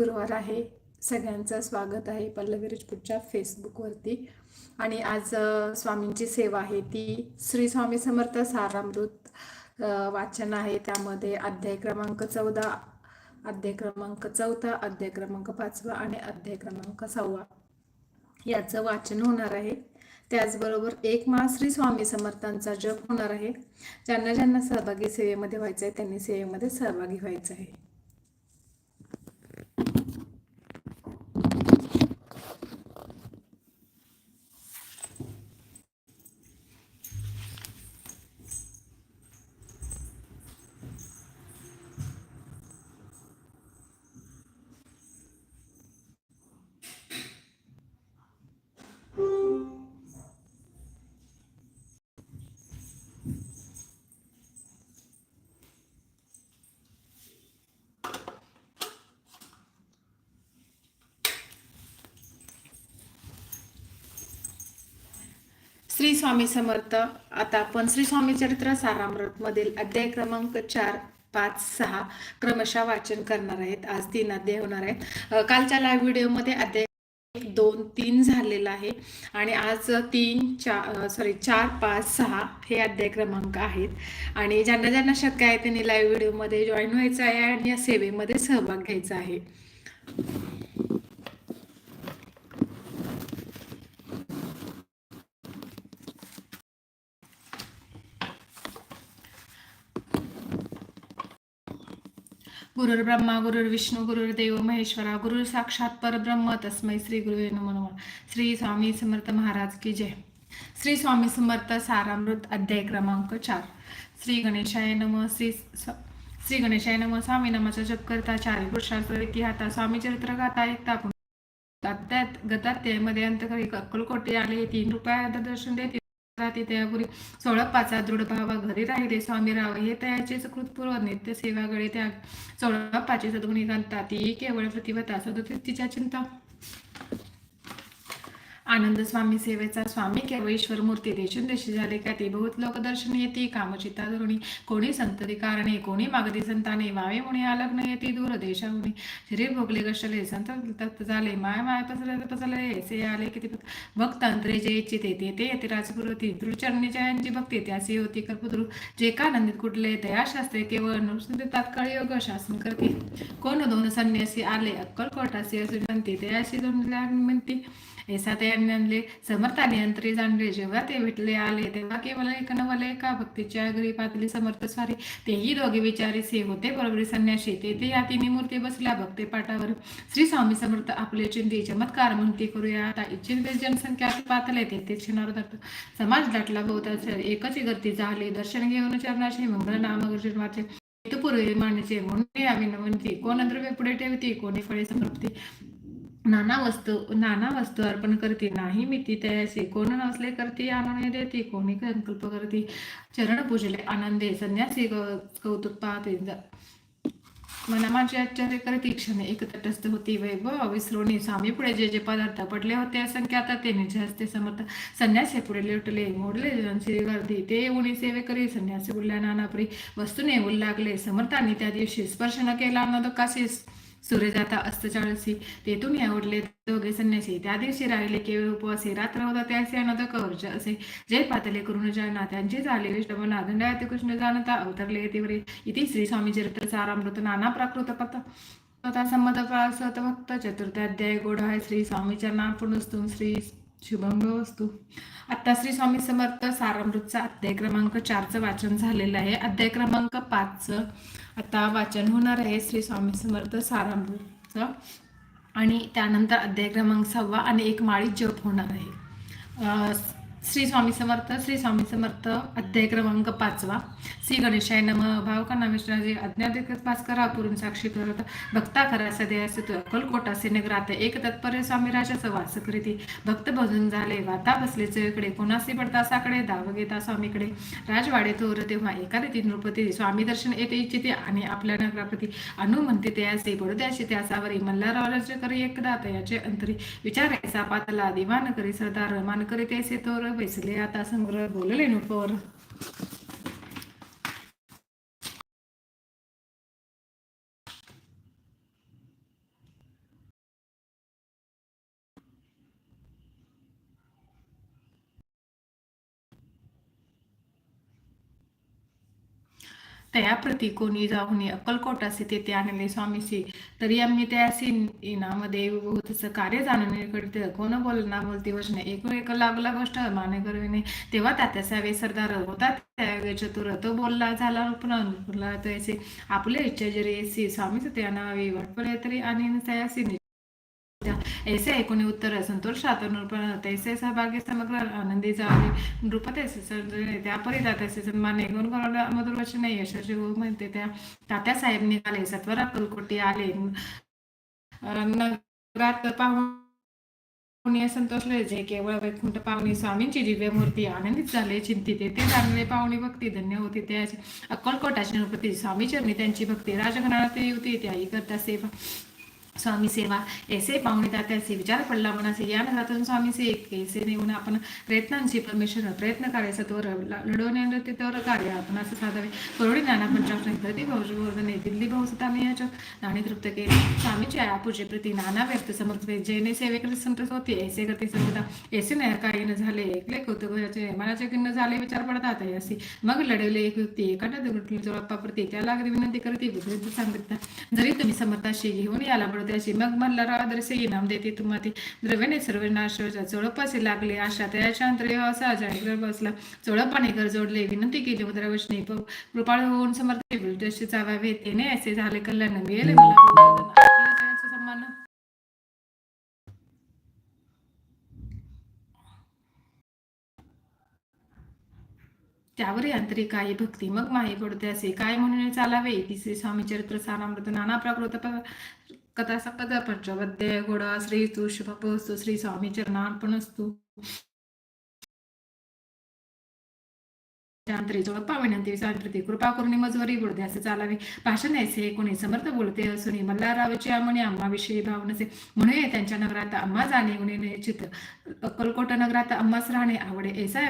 गुरुवार आहे. सगळ्यांचं स्वागत आहे पल्लवी राजपूतच्या फेसबुकवरती. आणि आज स्वामींची सेवा आहे ती श्री स्वामी समर्थ सारामृत वाचन आहे. त्यामध्ये अध्याय क्रमांक चौदा अध्याय क्रमांक चौथा अध्याय क्रमांक पाचवा आणि अध्याय क्रमांक सहावा याचं वाचन होणार आहे. त्याचबरोबर एक मास श्री स्वामी समर्थांचा जप होणार आहे. ज्यांना ज्यांना सहभागी सेवेमध्ये व्हायचं आहे त्यांनी सेवेमध्ये सहभागी व्हायचं आहे. श्री स्वामी समर्थ. आता आपण श्री स्वामी चरित्र सारामृत मधील अध्याय क्रमांक चार पाच सहा क्रमशः वाचन करणार आहेत. आज तीन अध्याय होणार आहेत. कालच्या लाईव्ह व्हिडिओमध्ये अध्याय एक दोन तीन झालेला आहे. आणि आज तीन चार सॉरी चार पाच सहा हे अध्याय क्रमांक आहेत. आणि ज्यांना ज्यांना शक्य आहे त्यांनी लाईव्ह व्हिडिओमध्ये जॉईन व्हायचं आहे आणि या सेवेमध्ये सहभाग घ्यायचा आहे. गुरुर् ब्रह्मा गुरुर्विष्णू गुरुर्देव महेश्वरा गुरु साक्षात परब्रह्म तस्मै श्री गुरु नमो नमः. श्री स्वामी समर्थ महाराज की जय. श्री स्वामी समर्थ सारामृत अध्याय क्रमांक चार. श्री गणेशाय नम श्री श्री गणेशाय नम स्वामी नमाचा जप करता चार पुरुषार्थ की स्वामी चरित्र गाता ऐकता आपण त्यात गताध्यायामध्ये अंतकरी अक्कलकोटे आले तीन रुपया दर्शन देते. राहते त्यापुरी सोळा पाचा दृढ भावा घरी राहिले. स्वामी राव हे तयाचेच कृतपूर्व नित्य सेवागळे त्या सोळा पाचे सद्गुणी घालतात. ती केवळ प्रतिभा सदतीस तिच्या चिंता आनंद स्वामी सेवेचा स्वामी केवळ ईश्वर मूर्ती देशून देशी झाले. का ती बहुत लोक दर्शन येते कामचिता धरुणी कोणी संतती कारणे कोणी मागदी संताने वावे मुनी आलग्न येते दूर देशाहुनी शरीर भोगले गशले संत तप्त झाले माय माय पसरले पसरले ऐसे आले किती भक्त. अंतरे जे इच्छिते ते ते येते होती दृचरणी जयांची भक्ती त्यासी होती कर्पुद्रू. जे का आनंदित कुठले दया शास्त्रे केवळ नुसते तात्काळ योग शासन करते. कोण दोन संन्यासी आले अक्कल कोटासी असे म्हणते दयाशी दोन म्हणते. ऐसा ते आणले समर्थाने अंतरी जाणले. जेव्हा ते भेटले आले तेव्हा केवळ एक नवले का भक्तीच्या घरी पातली समर्थ स्वारी. तेही दोघे विचारी से होते बरोबरी संन्याशी ते ते या तिन्ही मूर्ती बसल्या भक्ते पाठावर. श्री स्वामी समर्थ आपले चिंती चमत्कार म्हणते करूया. आता इच्छित जनसंख्या पातले ते ते क्षणावर धरतो समाज दाटला बहुताच एकच गर्दी झाली. दर्शन घेऊन चरणाशी मंगल नाम गर्जन वाचे. हेतुपूर्वी मांडचे म्हणून कोण द्रव्य पुढे ठेवते कोणी फळे समर्पते नाना वस्तू नाना वस्तू अर्पण करते. नाही मी ती तयासी कोण नसले करते आनंद देते कोणी संकल्प करते. चरण पूजले आनंदे संन्यासी कौतुक पाहते. ज- माझे आश्चर्य करते. क्षण एक तटस्थ होती वैभव विसरून स्वामी पुढे जे जे पदार्थ पडले होते असंख्य आता ते निजे समर्थ. संन्यासी पुढे लुटले मोडले जनसी गर्दी. ते उणी सेवे करी संन्यासी बोलल्या नानापरी. वस्तूने उल लागले समर्थांनी त्या दिवशी स्पर्श न केला न काशी सूर्य जाता अस्त चाळसी. तेथून आवडले दोघे संन्यासी. त्या दिवशी राहिले केवळ उपवासी. रात्र होता त्याचे अनद कवच असे. जय पातले करून जाणा. त्यांचे झाले विष्णवना दंडायते कृष्ण जाणता. अवतरले येतेवरे इथे श्री स्वामी चरित्र सारामृत नाना प्राकृत पत. स्वतः संमत प्रासत भक्त. चतुर्थाध्याय गोड आहे. श्री स्वामी चरणार्पणस्तू श्री शुभंग वस्तू आता श्री स्वामी समर्थ सारामृतचा अध्याय क्रमांक चारचं वाचन झालेलं आहे. अध्याय क्रमांक पाचचं. आता वाचन होणार आहे श्री स्वामी समर्थ सारामृतचं. आणि त्यानंतर अध्याय क्रमांक सहावा आणि एक माळी जप होणार आहे. श्री स्वामी समर्थ श्री स्वामी समर्थ अध्याय क्रमांक पाचवा. श्री गणेशाय नम. भावकांना विष्णाजी अज्ञाधिक पास करा पुरून साक्षी करत भक्ता करा सदया सित अक्कलकोटा सिनेग्रात एक तत्पर्य स्वामी राजाचा वास करीती. भक्त भजन झाले वाता बसले चळकडे कोणासी पडता साकडे दाव घेता स्वामीकडे. राजवाडे तोर तेव्हा एकादे नृपती स्वामी दर्शन येते इच्छिते आणि आपल्या नगरापती अनु म्हणते ते असे बडोद्याशी त्यासावरी मल्हारराव राज्य करी एकदा तयाचे अंतरी. विचारायचा पातला दिवान करी सरदार रमान करी तेसे तोर बैसले आता संग्रह बोलले नुपर तयाप्रती कोणी जाऊन अक्कलकोट असे तेथे आणले स्वामीसी तरी आम्ही त्यासी इनामध्ये बहुतच कार्य जाणून करते कोण बोल ना बोलती वचन एकूण एक लागला गोष्ट माने करविणे. तेव्हा तात्यासावे सरदार होता त्या चतुर तो बोलला झाला पुन्हा बोलला तैसे आपले इच्छा जरी एसी स्वामीच त्या नावे वाटपले तरी आणि त्यासी ऐसे ऐकून उत्तर संतोष शातनुपण तैसे सहभागी समग्र आनंदी जावे नृप तैसे त्या सन्मान गुण कोणाला मधुर वचन यशस्वी होऊ म्हणते त्या तात्या साहेब निघाले सत्वरा कुलकोटी आले. नगरात पाहून संतोषले जे केवळ वैकुंठ पाहुणे स्वामींची दिव्य मूर्ती आनंदित झाले. चिंतित ते जाणले पाहुणी भक्ती. धन्य होती त्याची. अक्कलकोटाची नृपती. स्वामी चरणी त्यांची भक्ती. राजघराण्यात होती त्याही करता सेवा. स्वामी सेवा ऐसे पाहुणे त्याचे विचार पडला मनासे या नगरातून स्वामी से ऐसे नेऊन आपण प्रयत्नांची परमेश्वर प्रयत्न कार्य सत्वर लढवण्यावर तिथवर कार्य आपण असं साधावे. करोडी नाना पंचाक्षर ती भाऊजवर्धने दिल्ली मी याच्या नाणे तृप्त केले. स्वामीचे आया पूजे प्रती नाना व्यक्त समर्थ जैने सेवेकडे संतोष होते ऐसे करते सर्वदा ऐसे नाही काही न झाले एकले कौतुकाचे मनाचे किन्न झाले विचार पडतात असे. मग लढवले एक व्यक्ती एखाद्या दुर्घटने जोडप्पा प्रती त्याला अगदी विनंती करते सांगितलं जरी तुम्ही समर्थाशी घेऊन याला त्याची मग मला रादरसे इनाम देते तुम्हा ती द्रव्याने सर्व नाशाच्या चोळपासे लागले. आशा त्याच्या शांत असा जाहीर बसला. चोळपाने घर जोडले. विनंती केली मुद्रावशनी कृपाळ होऊन समर्थ बिलटशी चावावे तेने असे झाले कल्याण. मिळेल मला सन्मान. त्यावर यांत्रिक काही भक्ती. मग माही पडते असे. काय म्हणून चालावे? तिसरे स्वामी चरित्र सारामृत नाना प्राकृत कथा सकथा पंचवद्य गोडा श्री तू असतो श्री स्वामी चरणार्पणस्तु जोडप्पा विनंती विसांती कृपा करून मजवरी बोलते असे चालावे. भाषण द्यायचे कोणी समर्थ बोलते असून मल्हाररावची म्हणे अम्माविषयी भाव नसे म्हणून त्यांच्या नगरात अम्मा जाणे उणे निश्चित अक्कलकोट नगरात अम्मास राहणे आवडे. ऐसा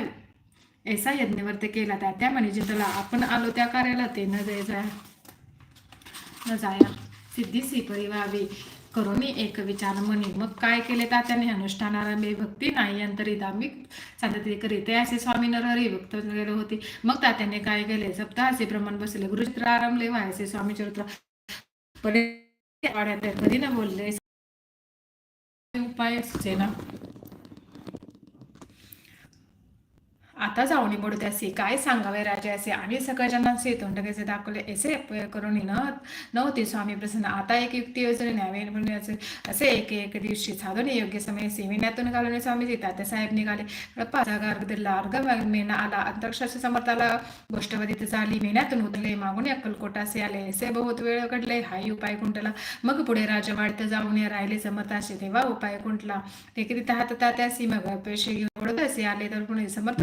ऐसा यज्ञवर्त केला त्या त्या म्हणे जिथला आपण आलो त्या कार्याला ते न जाय न जाया. सिद्धीसी परिवावी. करून एक विचार म्हणे मग काय केले तात्याने? अनुष्ठानारंभे भक्ती नाही अंतरी दामिक साधते करीते असे स्वामी नरहरी भक्त गेले होते. मग तात्याने काय केले? सप्ताहाचे प्रमाण बसले. गुरुचित्र आरंभले व्हायचे स्वामी चरित्र. कधी न बोलले. उपाय सुचेना आता जाऊन पडते असे. काय सांगावे राजे असे? आम्ही सगळ्या तोंड कसे दाखवले. असे करून न नव्हते. स्वामी प्रसन्न. आता एक युक्ती योजने न्यावे असे एक एक दिवशी साधून योग्य समय सेविन्यातून घालून स्वामी तात्या साहेब निघाले. पाचा दिला. अर्घ मेना आला. अंतरक्षाच्या समर्थाला गोष्टवधीत झाली. मेन्यातून उतरले. मागून अक्कलकोट असे आले. असे बहुत वेळ घडले. हाही उपाय कुंटला मग पुढे राजवाडत जाऊन राहिले समर्थाशी तेव्हा उपाय कुंटला ते किती हात तात्यासी मग पैसे घेऊन असे आले तर पुणे समर्थ